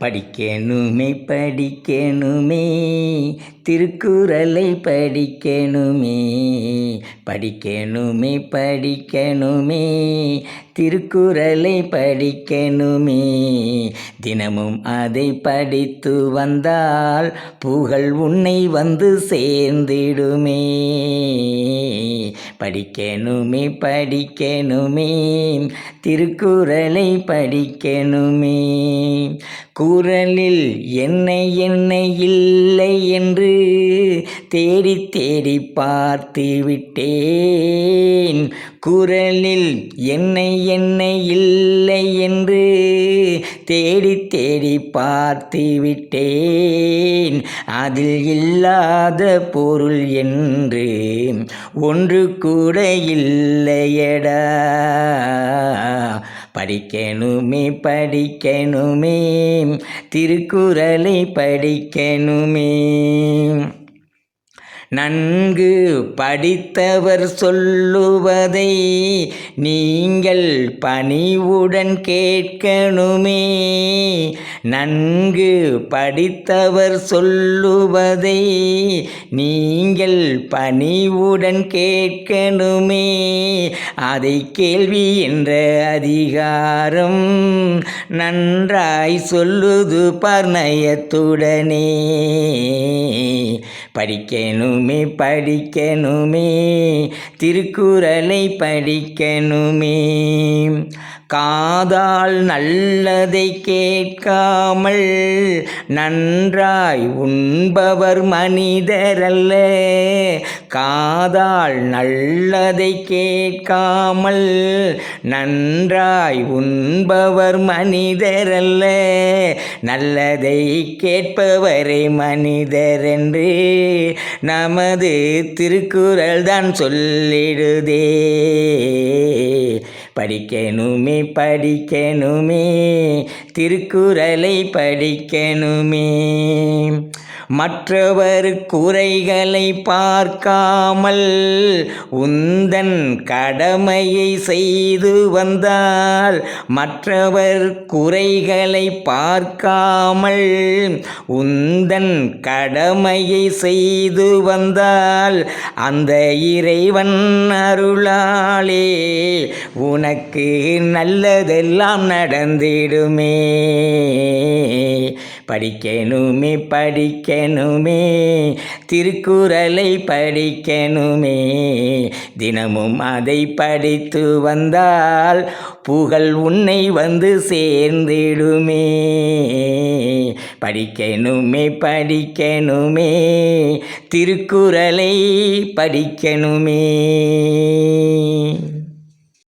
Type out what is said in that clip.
படிக்கணுமே படிக்கணுமே திருக்குறளை படிக்கணுமே படிக்கணுமே படிக்கணுமே திருக்குறளை படிக்கணுமே தினமும் அதை படித்து வந்தால் புகழ் உன்னை வந்து சேர்ந்திடுமே. படிக்கணுமே படிக்கணுமே திருக்குறளை படிக்கணுமே குரலில் என்னை என்னை இல்லை என்று தேடி தேடி பார்த்து விட்டேன். குரலில் என்னை என்னை இல்லை என்று தேடி தேடி பார்த்து விட்டேன். அதில் இல்லாத பொருள் என்று ஒன்று கூட இல்லையடா. படிக்கணுமே படிக்கணுமே. திருக்குறளை படிக்கணுமே. நன்கு படித்தவர் சொல்லுவதை நீங்கள் பணிவுடன் கேட்கணுமே. நன்கு படித்தவர் சொல்லுவதை நீங்கள் பணிவுடன் கேட்கணுமே. அதை கேள்வி என்ற அதிகாரம் நன்றாய் சொல்லுது பர்ணயத்துடனே. படிக்கணுமே படிக்கணுமே. திருக்குறளை படிக்கணுமே. காதால் நல்லதை கேட்காமல் நன்றாய் உண்பவர் மனிதரல்ல. காதால் நல்லதை கேட்காமல் நன்றாய் உண்பவர் மனிதரல்ல. நல்லதை கேட்பவரே மனிதர் என்று நமது திருக்குறள் தான் சொல்லிடுதே. படிக்கணுமே படிக்கணுமே. திருக்குறளை படிக்கணுமே. மற்றவர் குறைகளை பார்க்காமல் உந்தன் கடமையை செய்து வந்தால் மற்றவர் குறைகளை பார்க்காமல் உந்தன் கடமையை செய்து வந்தால் அந்த இறைவன் அருளாலே உனக்கு நல்லதெல்லாம் நடந்திடுமே. படிக்கணுமே படிக்கணுமே. திருக்குறளை படிக்கணுமே. தினமும் அதை படித்து வந்தால் புகழ் உன்னை வந்து சேர்ந்திடுமே. படிக்கணுமே படிக்கணுமே. திருக்குறளை படிக்கணுமே.